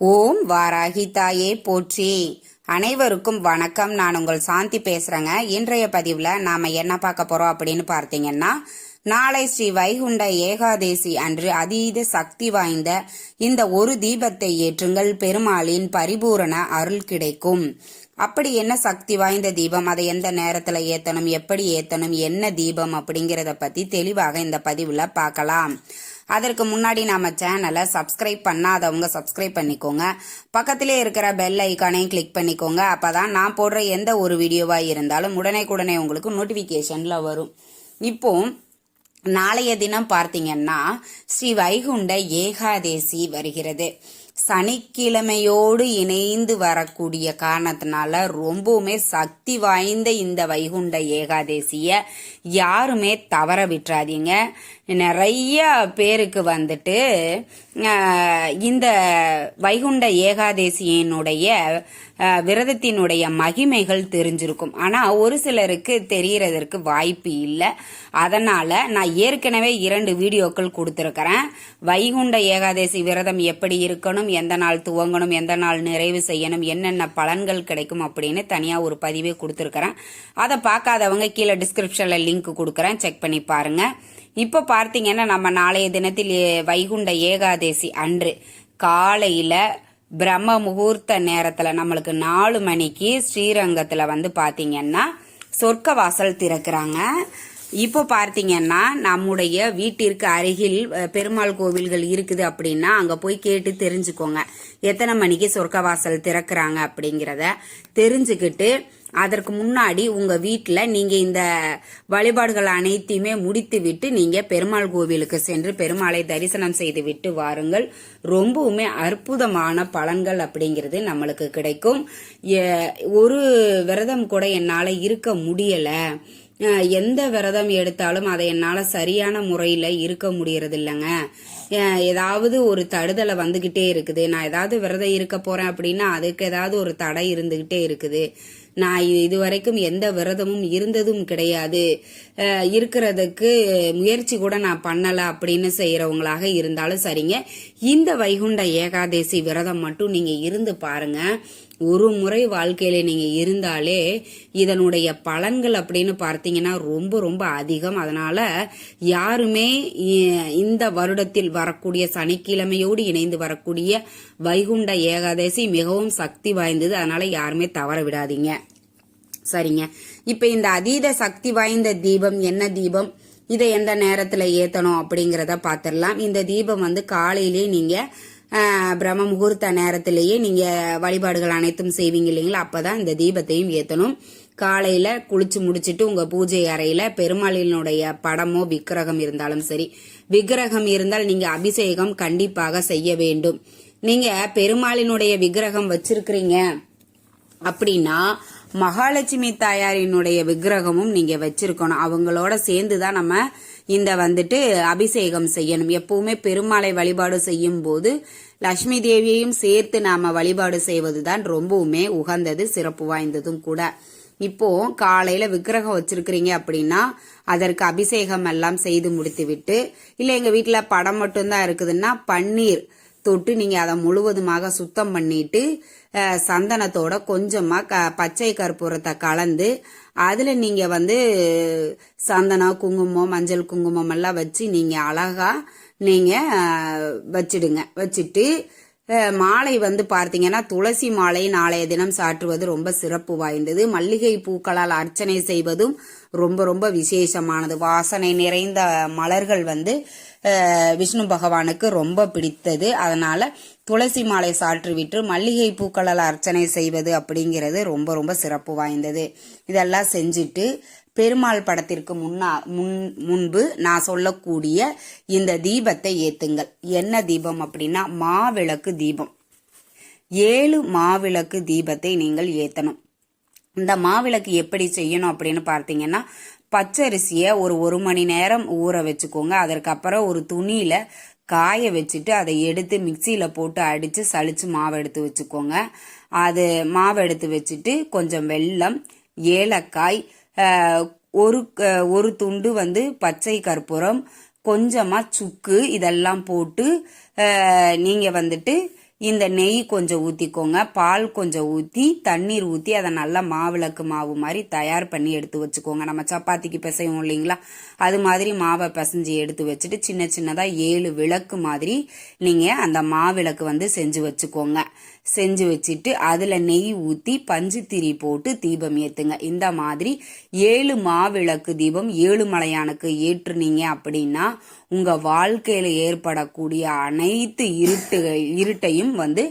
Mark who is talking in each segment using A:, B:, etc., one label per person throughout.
A: ஓம் வாராகி தாயே போற்றி. அனைவருக்கும் வணக்கம். நான் உங்கள் சாந்தி பேசுறேங்க. இன்றைய பதிவுல நாம என்ன பார்க்க போறோம் அப்படின்னு பார்த்தீங்கன்னா நாளை ஸ்ரீ வைகுண்ட ஏகாதேசி அன்று அதீத சக்தி வாய்ந்த இந்த ஒரு தீபத்தை ஏற்றுங்கள். பெருமாளின் பரிபூரண அருள் கிடைக்கும். அப்படி என்ன சக்தி வாய்ந்த தீபம்? அதை எந்த நேரத்துல ஏத்தணும்? எப்படி ஏத்தணும்? என்ன தீபம்? அப்படிங்கறத பத்தி தெளிவாக இந்த பதிவுல பார்க்கலாம். அதற்கு முன்னாடி நம்ம சேனலை சப்ஸ்கிரைப் பண்ணாதவங்க சப்ஸ்கிரைப் பண்ணிக்கோங்க. பக்கத்திலே இருக்கிற பெல் ஐக்கானையும் கிளிக் பண்ணிக்கோங்க. அப்போ தான் நான் போடுற எந்த ஒரு வீடியோவாக இருந்தாலும் உடனே உங்களுக்கு நோட்டிஃபிகேஷனில் வரும். இப்போ நாளைய தினம் பார்த்தீங்கன்னா ஸ்ரீ வைகுண்ட ஏகாதேசி வருகிறது. சனிக்கிழமையோடு இணைந்து வரக்கூடிய காரணத்தினால ரொம்பவுமே சக்தி வாய்ந்த இந்த வைகுண்ட ஏகாதேசிய யாருமே தவற விட்டுறாதீங்க. நிறைய பேருக்கு வந்துட்டு இந்த வைகுண்ட ஏகாதேசியினுடைய விரதத்தினுடைய மகிமைகள் தெரிஞ்சிருக்கும். ஆனால் ஒரு சிலருக்கு தெரிகிறதற்கு வாய்ப்பு இல்லை. அதனால் நான் ஏற்கனவே இரண்டு வீடியோக்கள் கொடுத்துருக்கிறேன். வைகுண்ட ஏகாதேசி விரதம் எப்படி இருக்கணும் எந்த நாள் துவங்கணும் எந்த நாள் நிறைவு செய்யணும் என்னென்ன பலன்கள் கிடைக்கும் அப்படின்னு தனியாக ஒரு பதிவே கொடுத்துருக்கிறேன். அதை பார்க்காதவங்க கீழே டிஸ்கிரிப்ஷனில் லிங்க் கொடுக்குறேன். செக் பண்ணி பாருங்கள் இப்போ பார்த்தீங்கன்னா நம்ம நாளைய தினத்தில் வைகுண்ட ஏகாதேசி அன்று காலையில் பிரம்ம முகூர்த்த நேரத்தில் நம்மளுக்கு நாலு மணிக்கு ஸ்ரீரங்கத்தில் வந்து பார்த்தீங்கன்னா சொர்க்க வாசல் திறக்கிறாங்க. இப்போ பார்த்தீங்கன்னா நம்முடைய வீட்டிற்கு அருகில் பெருமாள் கோவில்கள் இருக்குது அப்படின்னா அங்கே போய் கேட்டு தெரிஞ்சுக்கோங்க. எத்தனை மணிக்கு சொர்க்க வாசல் திறக்கிறாங்க அப்படிங்கிறத தெரிஞ்சுக்கிட்டு அதற்கு முன்னாடி உங்கள் வீட்டில் நீங்கள் இந்த வழிபாடுகள் அனைத்தையுமே முடித்து விட்டு நீங்கள் பெருமாள் கோவிலுக்கு சென்று பெருமாளை தரிசனம் செய்து விட்டு வாருங்கள். ரொம்பவுமே அற்புதமான பலன்கள் அப்படிங்கிறது நம்மளுக்கு கிடைக்கும். ஒரு விரதம் கூட என்னால் இருக்க முடியலை. எந்த விரதம் எடுத்தாலும் அதை என்னால் சரியான முறையில் இருக்க முடியறது இல்லைங்க ஏதாவது ஒரு தடுதலை வந்துக்கிட்டே இருக்குது. நான் ஏதாவது விரதம் இருக்க போகிறேன் அப்படின்னா அதுக்கு ஏதாவது ஒரு தடை இருந்துக்கிட்டே இருக்குது. நான் இது இதுவரைக்கும் எந்த விரதமும் இருந்ததும் கிடையாது. இருக்கிறதுக்கு முயற்சி கூட நான் பண்ணலை அப்படின்னு செய்கிறவங்களாக இருந்தாலும் சரிங்க. இந்த வைகுண்ட ஏகாதேசி விரதம் மட்டும் நீங்கள் இருந்து பாருங்க. ஒரு முறை வாழ்க்கையில நீங்க இருந்தாலே இதனுடைய பலன்கள் அப்படின்னு பார்த்தீங்கன்னா ரொம்ப ரொம்ப அதிகம். அதனால யாருமே இந்த வருடத்தில் வரக்கூடிய சனிக்கிழமையோடு இணைந்து வரக்கூடிய வைகுண்ட ஏகாதசி மிகவும் சக்தி வாய்ந்தது. அதனால யாருமே தவற விடாதீங்க. சரிங்க. இப்ப இந்த அதீத சக்தி வாய்ந்த தீபம் என்ன தீபம்? இதை எந்த நேரத்துல ஏத்தணும் அப்படிங்கறத பாத்திரலாம். இந்த தீபம் வந்து காலையிலேயே நீங்க பிரம்ம முகூர்த்த நேரத்திலேயே நீங்க வழிபாடுகள் அனைத்தும் செய்வீங்க இல்லைங்களா? அப்பதான் இந்த தீபத்தையும் ஏத்தணும். காலையில குளிச்சு முடிச்சிட்டு உங்க பூஜை அறையில பெருமாளினுடைய படமோ விக்கிரகம் இருந்தாலும் சரி. விக்கிரகம் இருந்தால் நீங்க அபிஷேகம் கண்டிப்பாக செய்ய வேண்டும். நீங்க பெருமாளினுடைய விக்கிரகம் வச்சிருக்கிறீங்க அப்படின்னா மகாலட்சுமி தாயாரினுடைய விக்கிரகமும் நீங்க வச்சிருக்கணும். அவங்களோட சேர்ந்து தான் நம்ம இந்த வந்துட்டு அபிஷேகம் செய்யணும். எப்பவுமே பெருமாளை வழிபாடு செய்யும் போது லட்சுமி தேவியையும் சேர்த்து நாம வழிபாடு செய்வதுதான் ரொம்பவுமே உகந்தது சிறப்பு வாய்ந்ததும் கூட. இப்போ காலையில விக்கிரகம் வச்சிருக்கிறீங்க அப்படின்னா அதற்கு அபிஷேகம் எல்லாம் செய்து முடித்து விட்டு இல்ல எங்க வீட்டுல படம் மட்டும்தான் இருக்குதுன்னா பன்னீர் தொட்டு நீங்க அதை முழுவதுமாக சுத்தம் பண்ணிட்டு சந்தனத்தோட கொஞ்சமா க பச்சை கற்பூரத்தை கலந்து அதுல நீங்க வந்து சந்தனம் குங்குமம் மஞ்சள் குங்குமம் எல்லாம் வச்சு நீங்க அழகா நீங்க வச்சிடுங்க. வச்சுட்டு மாலை வந்து பார்த்தீங்கன்னா துளசி மாலை நாளைய தினம் சாற்றுவது ரொம்ப சிறப்பு வாய்ந்தது. மல்லிகை பூக்களால் அர்ச்சனை செய்வதும் ரொம்ப ரொம்ப விசேஷமானது. வாசனை நிறைந்த மலர்கள் வந்து விஷ்ணு பகவானுக்கு ரொம்ப பிடித்தது. அதனால துளசி மாலை சாற்றி விட்டு மல்லிகை பூக்களால் அர்ச்சனை செய்வது அப்படிங்கிறது ரொம்ப ரொம்ப சிறப்பு வாய்ந்தது. இதெல்லாம் செஞ்சுட்டு பெருமாள் படத்திற்கு முன்னா முன் முன்பு நான் சொல்லக்கூடிய இந்த தீபத்தை ஏத்துங்கள். என்ன தீபம் அப்படின்னா மாவிளக்கு தீபம். ஏழு மாவிளக்கு தீபத்தை நீங்கள் ஏத்தணும். இந்த மாவிளக்கு எப்படி செய்யணும் அப்படின்னு பார்த்தீங்கன்னா பச்சரிசியை ஒரு ஒரு மணி நேரம் ஊற வச்சுக்கோங்க. அதற்கப்புறம் ஒரு துணியில காய வச்சுட்டு அதை எடுத்து மிக்சியில் போட்டு அடித்து சளிச்சு மாவு எடுத்து வச்சுக்கோங்க. அது மாவு எடுத்து வச்சுட்டு கொஞ்சம் வெல்லம் ஏலக்காய் ஒரு க- ஒரு துண்டு வந்து பச்சை கற்பூரம் கொஞ்சமாக சுக்கு இதெல்லாம் போட்டு நீங்கள் வந்துட்டு இந்த நெய் கொஞ்சம் ஊற்றிக்கோங்க பால் கொஞ்சம் ஊற்றி தண்ணீர் ஊற்றி அதை நல்லா மாவிளக்கு மாவு மாதிரி தயார் பண்ணி எடுத்து வச்சுக்கோங்க. நம்ம சப்பாத்திக்கு பிசைவோம் இல்லைங்களா? அது மாதிரி மாவை பிசைஞ்சு எடுத்து வச்சுட்டு சின்ன சின்னதாக ஏழு விளக்கு மாதிரி நீங்கள் அந்த மாவிளக்கு வந்து செஞ்சு வச்சுக்கோங்க. செஞ்சு வச்சுட்டு அதில் நெய் ஊற்றி பஞ்சுத்திரி போட்டு தீபம் ஏற்றுங்க இந்த மாதிரி ஏழு மாவிளக்கு தீபம் ஏழு மலையானுக்கு ஏற்றுனீங்க அப்படின்னா உங்கள் வாழ்க்கையில் ஏற்படக்கூடிய அனைத்து இருட்டு இருட்டையும் வந்து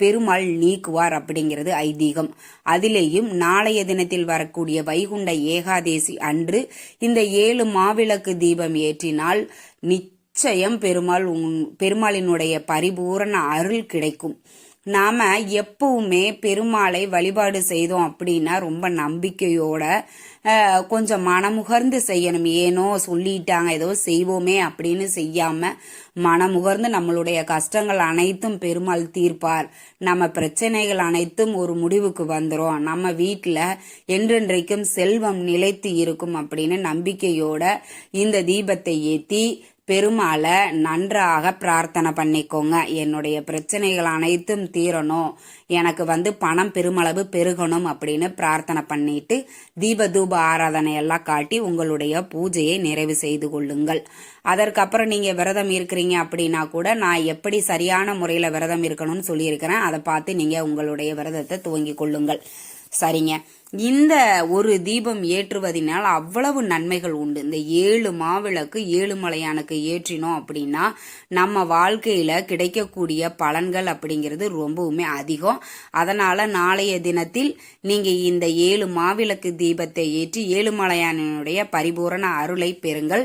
A: பெருமாள் நீக்குவார் அப்படிங்கிறது ஐதீகம். அதிலேயும் நாளைய தினத்தில் வரக்கூடிய வைகுண்ட ஏகாதேசி அன்று இந்த ஏழு மாவிளக்கு தீபம் ஏற்றினால் நிச்சயம் பெருமாள் உன் பெருமாளினுடைய பரிபூரண அருள் கிடைக்கும். நாம எப்பவுமே பெருமாளை வழிபாடு செய்தோம் அப்படின்னா ரொம்ப நம்பிக்கையோட கொஞ்சம் மனமுகர்ந்து செய்யணும். ஏனோ சொல்லிட்டாங்க ஏதோ செய்வோமே அப்படின்னு செய்யாம மனமுகர்ந்து நம்மளுடைய கஷ்டங்கள் அனைத்தும் பெருமாள் தீர்ப்பார். நம்ம பிரச்சனைகள் அனைத்தும் ஒரு முடிவுக்கு வந்துடும் நம்ம வீட்டில் என்றென்றைக்கும் செல்வம் நிலைத்து இருக்கும் அப்படின்னு நம்பிக்கையோட இந்த தீபத்தை ஏற்றி பெருமாளை நன்றாக பிரார்த்தனை பண்ணிக்கோங்க. என்னுடைய பிரச்சனைகள் அனைத்தும் தீரணும். எனக்கு வந்து பணம் பெருமளவு பெருகணும் அப்படின்னு பிரார்த்தனை பண்ணிட்டு தீப தூப ஆராதனை எல்லாம் காட்டி உங்களுடைய பூஜையை நிறைவு செய்து கொள்ளுங்கள். அதற்கப்புறம் நீங்கள் விரதம் இருக்கிறீங்க அப்படின்னா கூட நான் எப்படி சரியான முறையில் விரதம் இருக்கணும்னு சொல்லியிருக்கிறேன். அதை பார்த்து நீங்கள் உங்களுடைய விரதத்தை துவங்கி கொள்ளுங்கள். சரிங்க. இந்த ஒரு தீபம் ஏற்றுவதனால் அவ்வளவு நன்மைகள் உண்டு. இந்த ஏழு மாவிளக்கு ஏழு மலையானுக்கு ஏற்றினோம் அப்படின்னா நம்ம வாழ்க்கையில கிடைக்கக்கூடிய பலன்கள் அப்படிங்கிறது ரொம்பவுமே அதிகம். அதனால நாளைய தினத்தில் நீங்க இந்த ஏழு மாவிளக்கு தீபத்தை ஏற்றி ஏழுமலையானுடைய பரிபூரண அருளை பெறுங்கள்.